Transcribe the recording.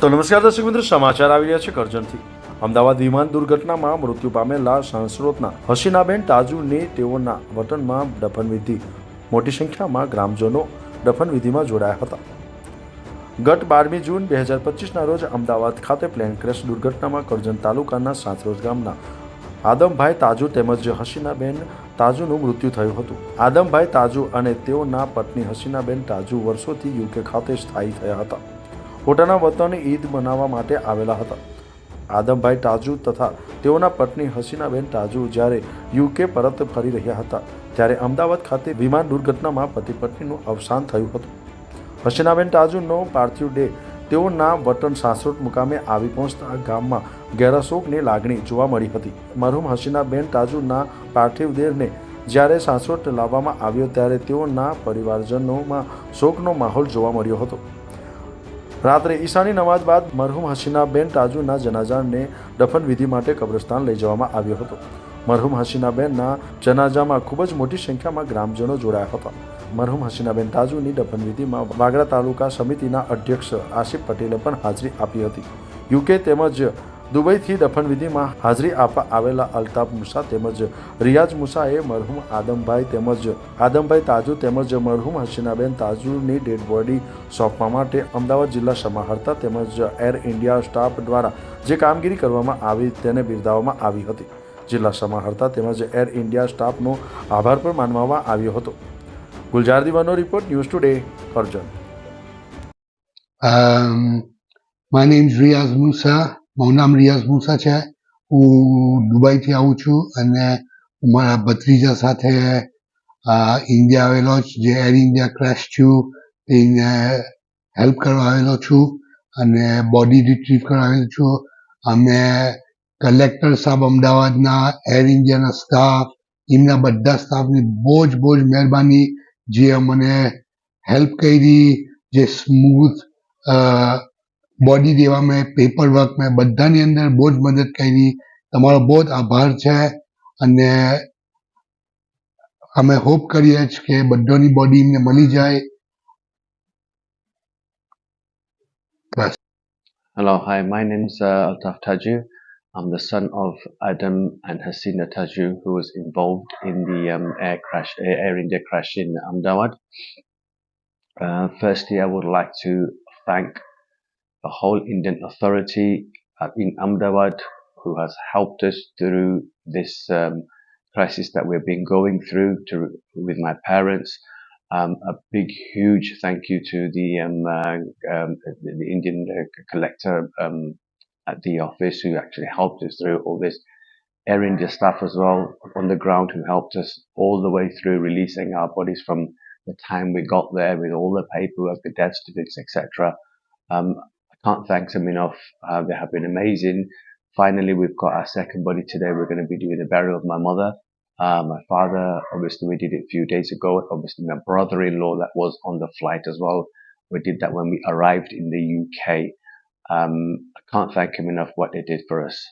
તો નમસ્કાર દર્શક મિત્રો, સમાચાર આવી રહ્યા છે કરજણથી. અમદાવાદ વિમાન દુર્ઘટનામાં મૃત્યુ પામેલા સાંસરોતના હસીનાબેન તાજુને તેઓના વતનમાં દફનવિધિ. મોટી સંખ્યામાં ગ્રામજનો દફનવિધિમાં જોડાયા હતા. ગત બારમી જૂન બે હજાર પચીસના રોજ અમદાવાદ ખાતે પ્લેન ક્રેશ દુર્ઘટનામાં કરજણ તાલુકાના સાંસરોજ ગામના આદમભાઈ તાજુ તેમજ હસીનાબેન તાજુનું મૃત્યુ થયું હતું. આદમભાઈ તાજુ અને તેઓના પત્ની હસીનાબેન તાજુ વર્ષોથી યુકે ખાતે સ્થાયી થયા હતા. પોતાના વતન ઈદ મનાવવા માટે આવેલા હતા. આદમભાઈ તાજુ તથા તેઓના પત્ની હસીનાબેન તાજુ જ્યારે યુકે પરત ફરી રહ્યા હતા, ત્યારે અમદાવાદ ખાતે વિમાન દુર્ઘટનામાં પતિ પત્નીનું અવસાન થયું હતું. હસીનાબેન તાજુનો પાર્થિવ ડે તેઓના વતન સાસરોટ મુકામે આવી પહોંચતા ગામમાં ગેરાશોકની લાગણી જોવા મળી હતી. મરહુમ હસીનાબેન તાજુના પાર્થિવ દેહને જ્યારે સાસરોટ લાવવામાં આવ્યો, ત્યારે તેઓના પરિવારજનોમાં શોકનો માહોલ જોવા મળ્યો હતો. રાત્રે ઈશાની નમાઝ બાદ મરહુમ હસીનાબેન તાજુના જનાજાને દફનવિધિ માટે કબ્રસ્તાન લઈ જવામાં આવ્યો હતો. મરહુમ હસીનાબેનના જનાજામાં ખૂબ જ મોટી સંખ્યામાં ગ્રામજનો જોડાયા હતા. મરહુમ હસીનાબેન તાજુની દફનવિધિમાં વાગડા તાલુકા સમિતિના અધ્યક્ષ આસિફ પટેલે પણ હાજરી આપી હતી. યુકે તેમજ દુબઈથી દફનવિધિમાં હાજરી આપવા આવેલા અલ્તાફ મુસા તેમજ રિયાઝ મુસાએ મરહુમ આદમભાઈ તેમજ આદમભાઈ તાજુ તેમજ મરહુમ હસીનાબેન તાજુની ડેડ બોડી સોંપવા માટે અમદાવાદ જિલ્લા સમાહર્તા તેમજ એર ઇન્ડિયા સ્ટાફ દ્વારા જે કામગીરી કરવામાં આવી તેને બિરદાવવામાં આવી હતી. જિલ્લા સમાહર્તા તેમજ એર ઇન્ડિયા સ્ટાફનો આભાર પણ માનવામાં આવ્યો હતો. Gulzar દીવાનો report news today Arjan Um, my name is Riaz Musa. મારું નામ રિયાઝ મુસા છે. હું દુબઈથી આવું છું અને મારા ભત્રીજા સાથે ઇન્ડિયા આવેલો જે એર ઇન્ડિયા ક્રેશ થયું એને હેલ્પ કરવા આવેલો છું અને બોડી રિટ્રીવ કરવા આવેલો છું. અમે કલેક્ટર સાહેબ અમદાવાદના એર ઇન્ડિયાના સ્ટાફ એમના બધા સ્ટાફની બહુ જ બહુ જ મહેરબાની, જે અમને હેલ્પ કરી, જે સ્મૂથ બોડી દેવામાં પેપર વર્ક મેં બધાની અંદર બહુ જ મદદ કરી તમારો બહુ જ આભાર છે અને અમે હોપ કરીએ છીએ કે બધોની બોડી એમને મળી જાય Hello, hi, my name's uh, Altaf Taju. I'm the son of Adam and Hasina Taju, who was involved in the um, air crash, Air India crash in Ahmedabad. Uh, firstly, I would like to thank the whole Indian authority uh, in Ahmedabad who has helped us through this um, crisis that we've been going through to, with my parents. Um, a big, huge thank you to the um, uh, um, the, Indian uh, collector um, at the office who actually helped us through all this. Air India staff as well on the ground who helped us all the way through releasing our bodies from the time we got there with all the paperwork, the death certificates, etc. Um, can't thank them enough. Uh, they have been amazing. Finally, we've got our second body today. We're going to be doing the burial of my mother. Uh, my father, obviously, we did it a few days ago. Obviously, my brother-in-law that was on the flight as well. We did that when we arrived in the UK. Um, I can't thank him enough what they did for us.